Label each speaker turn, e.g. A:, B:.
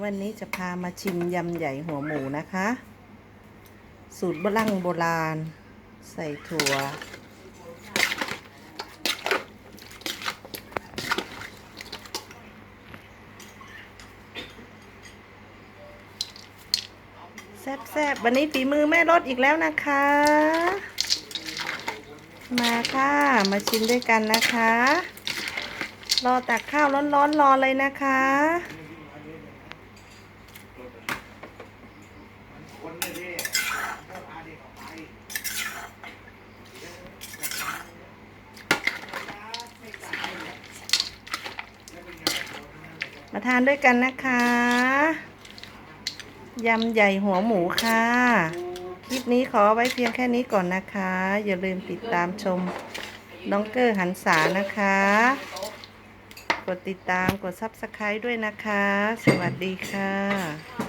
A: วันนี้จะพามาชิมยำใหญ่หัวหมูนะคะ สูตรโบราณโบราณ ใส่ถั่ว แซ่บๆ วันนี้ฝีมือแม่รสอีกแล้วนะคะ มาค่ะ มาชิมด้วยกันนะคะ รอตักข้าวร้อนๆรอเลยนะคะ มาทานด้วยกันนะคะ ยำใหญ่หัวหมูค่ะ คลิปนี้ขอไว้เพียงแค่นี้ก่อนนะคะ อย่าลืมติดตามชมน้องเกอร์หันษานะคะ กดติดตามกดซับสไครต์ด้วยนะคะ สวัสดีค่ะ